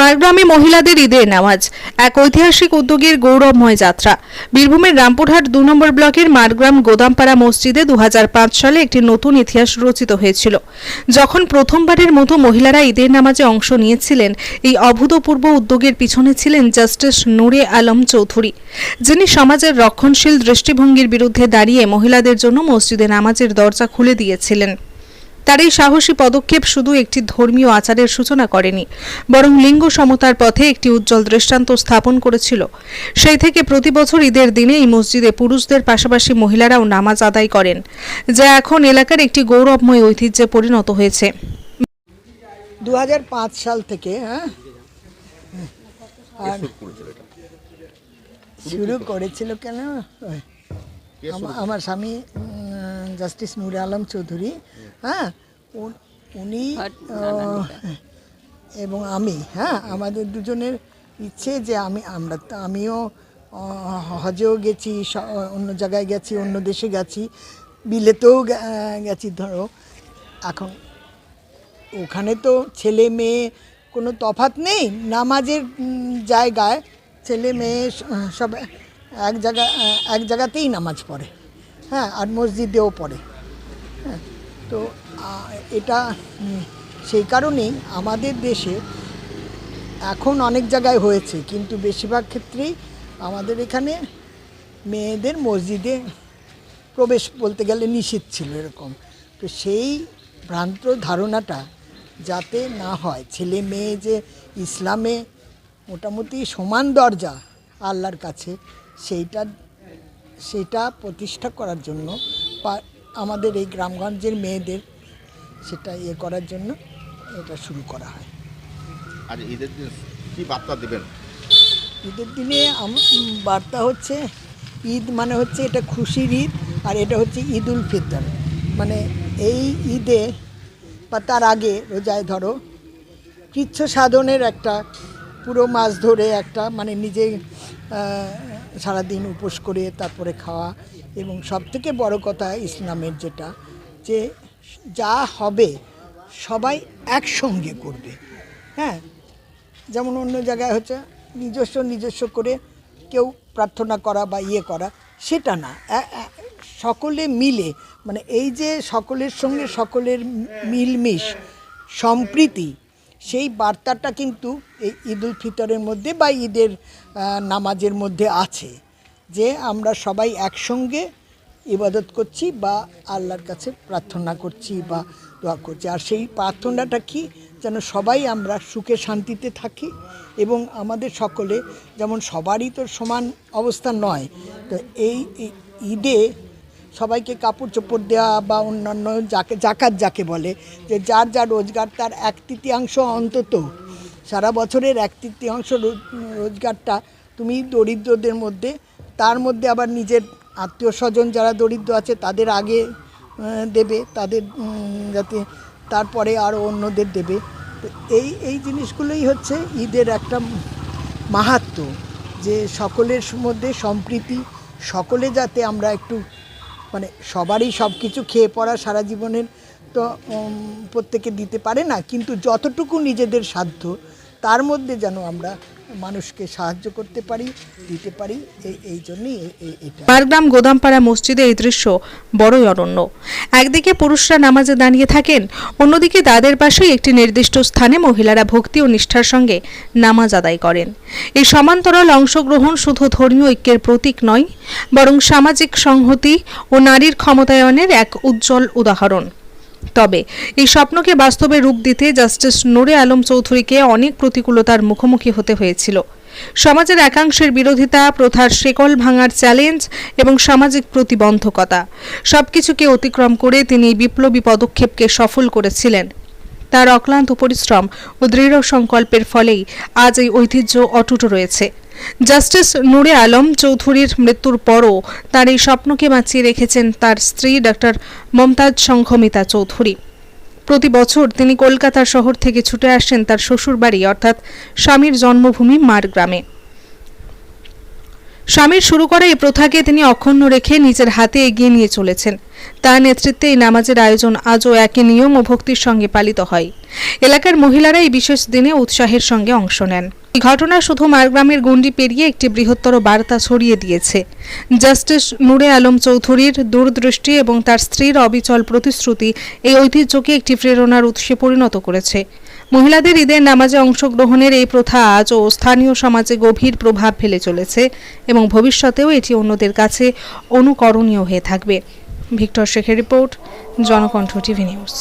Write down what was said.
মারগ্রামে মহিলাদের ঈদের নামাজ। এক ঐতিহাসিক উদ্যোগের গৌরবময় যাত্রা। বীরভূমের রামপুরহাট দু নম্বর ব্লকের মারগ্রাম গোদামপাড়া মসজিদে দু হাজার পাঁচ সালে একটি নতুন ইতিহাস রচিত হয়েছিল। যখন প্রথমবারের মতো মহিলারা ঈদের নামাজে অংশ নিয়েছিলেন, এই অভূতপূর্ব উদ্যোগের পিছনে ছিলেন জাস্টিস নুরে আলম চৌধুরী, যিনি সমাজের রক্ষণশীল দৃষ্টিভঙ্গির বিরুদ্ধে দাঁড়িয়ে মহিলাদের জন্য মসজিদে নামাজের দরজা খুলে দিয়েছিলেন। তার এই সাহসী পদক্ষেপ শুধু একটি ধর্মীয় আচারের সূচনা করেনি বরং লিঙ্গ সমতার পথে একটি উজ্জ্বল দৃষ্টান্ত স্থাপন করেছিল। সেই থেকে প্রতি বছর ঈদের দিনে এই মসজিদে পুরুষদের পাশাপাশি মহিলারাও নামাজ আদায় করেন যা এখন এলাকার একটি গৌরবময় ঐতিহ্যে পরিণত হয়েছে। দু হাজার পাঁচ সাল থেকে হ্যাঁ? আর শুরু করেছিল কেন? আমার স্বামী জাস্টিস নুরে আলম চৌধুরী হ্যাঁ? উন- এবং আমি হ্যাঁ আমাদের দুজনের ইচ্ছে যে আমি আমরা তো- আমিও হজেও গেছি অন্য জায়গায় গেছি অন্য দেশে গেছি বিলেতেও গেছি ধরো। এখন ওখানে তো ছেলে মেয়ে কোনো তফাত নেই নামাজের জায়গায় ছেলে মেয়ে সব এক জায়গা এক জায়গাতেই নামাজ পড়ে হ্যাঁ আর মসজিদেও পড়ে হ্যাঁ। তো এটা সেই কারণেই আমাদের দেশে এখন অনেক জায়গায় হয়েছে, কিন্তু বেশিরভাগ ক্ষেত্রেই আমাদের এখানে মেয়েদের মসজিদে প্রবেশ বলতে গেলে নিষিদ্ধ ছিল এরকম। তো সেই ভ্রান্ত ধারণাটা যাতে না হয়, ছেলে মেয়ে যে ইসলামে মোটামুটি সমান দরজা আল্লাহর কাছে সেইটা সেটা প্রতিষ্ঠা করার জন্য আমাদের এই গ্রামগঞ্জের মেয়েদের সেটা ইয়ে করার জন্য এটা শুরু করা হয়। আর ঈদের দিন কি বার্তা দেবেন? ঈদের দিনে বার্তা হচ্ছে ঈদ মানে হচ্ছে এটা খুশির ঈদ আর এটা হচ্ছে ঈদ উল ফিতর। মানে এই ঈদে বা তার আগে রোজায় ধরো কৃচ্ছ সাধনের একটা পুরো মাছ ধরে একটা মানে নিজে সারাদিন উপোস করে তারপরে খাওয়া এবং সবথেকে বড় কথা ইসলামের যেটা, যে যা হবে সবাই একসঙ্গে করবে। হ্যাঁ? যেমন অন্য জায়গায় হচ্ছে নিজস্ব নিজস্ব করে কেউ প্রার্থনা করা বা ইয়ে করা, সেটা না। সকলে মিলে মানে এই যে সকলের সঙ্গে সকলের মিলমিশ, সম্প্রীতি, সেই বার্তাটা কিন্তু এই ঈদ উল ফিতরের মধ্যে বা ঈদের নামাজের মধ্যে আছে। যে আমরা সবাই একসঙ্গে ইবাদত করছি বা আল্লাহর কাছে প্রার্থনা করছি বা দোয়া করছি। আর সেই প্রার্থনাটা কি? যেন সবাই আমরা সুখে শান্তিতে থাকি এবং আমাদের সকলে যেমন সবারই তো সমান অবস্থা নয়, তো এই ঈদে সবাইকে কাপড় চোপড় দেওয়া বা অন্যান্য যাকে, জাকাত যাকে বলে, যে যার যা রোজগার তার এক তৃতীয়াংশ অন্তত। সারা বছরের এক তৃতীয়াংশ রোজগারটা তুমি দরিদ্রদের মধ্যে তার মধ্যে আবার নিজের আত্মীয় স্বজন যারা দরিদ্র আছে, তাদের আগে দেবে, তাদের যাতে তারপরে আরও অন্যদের দেবে। এই এই জিনিসগুলোই হচ্ছে ঈদের একটা মাহাত্ম্য যে সকলের মধ্যে সম্প্রীতি, সকলে যাতে আমরা একটু মানে সবারই সব কিছু খেয়ে পড়া সারা জীবনের তো প্রত্যেকে দিতে পারে না, কিন্তু যতটুকু নিজেদের সাধ্য, তার মধ্যে যেন আমরা মানুষকে সাহায্য করতে পারি, দিতে পারি এই জন্যই মারগ্রাম গোদামপাড়া মসজিদে এই দৃশ্য বড়ই অনন্য। একদিকে পুরুষরা নামাজে দাঁড়িয়ে থাকেন, অন্যদিকে তাদের পাশেই একটি নির্দিষ্ট স্থানে মহিলারা ভক্তি ও নিষ্ঠার সঙ্গে নামাজ আদায় করেন। এই সমান্তরাল অংশগ্রহণ শুধু ধর্মীয় ঐক্যের প্রতীক নয়, বরং সামাজিক সংহতি ও নারীর ক্ষমতায়নের এক উজ্জ্বল উদাহরণ। তবে এই স্বপ্নকে বাস্তবে রূপ দিতে জাস্টিস নুরে আলম চৌধুরীকে অনেক প্রতিকূলতার মুখোমুখি হতে হয়েছিল। সমাজের একাংশের বিরোধিতা, প্রথার শেকল ভাঙার চ্যালেঞ্জ এবং সামাজিক প্রতিবন্ধকতা সবকিছুকে অতিক্রম করে তিনি বিপ্লবী পদক্ষেপকে সফল করেছিলেন। তার অক্লান্ত পরিশ্রম ও দৃঢ় সংকল্পের ফলেই আজ এই ঐতিহ্য অটুট রয়েছে। জাস্টিস নুরে আলম চৌধুরীর মৃত্যুর পরও তার এই স্বপ্নকে বাঁচিয়ে রেখেছেন তার স্ত্রী ডক্টর মমতাজ সংঘমিতা চৌধুরী। প্রতি বছর তিনি কলকাতার শহর থেকে ছুটে আসেন তার শ্বশুরবাড়ি, অর্থাৎ স্বামীর জন্মভূমি মার গ্রামে। স্বামীর শুরু করা এই প্রথাকে তিনি অক্ষুণ্ণ রেখে নিজের হাতে এগিয়ে নিয়ে চলেছেন। তার নেতৃত্বে এই নামাজের আয়োজন আজও একই নিয়ম ও ভক্তির সঙ্গে পালিত হয়। এলাকার মহিলারা এই বিশেষ দিনে উৎসাহের সঙ্গে অংশ নেন। ঘটনা শুধু মারগ্রামের গণ্ডি পেরিয়ে একটি বৃহত্তর বার্তা ছড়িয়ে দিয়েছে। জাস্টিস নূরে আলম চৌধুরীর দূরদৃষ্টি এবং তার স্ত্রীর অবিচল প্রতিশ্রুতি এই ঐতিহ্যকে একটি প্রেরণার উৎসে পরিণত করেছে। মহিলাদের ঈদের নামাজে অংশগ্রহণের এই প্রথা আজ ও স্থানীয় সমাজে গভীর প্রভাব ফেলে চলেছে এবং ভবিষ্যতেও এটি অন্যদের কাছে অনুকরণীয় হয়ে থাকবে। ভিক্টর শেখের রিপোর্ট, জনকণ্ঠ টিভি নিউজ।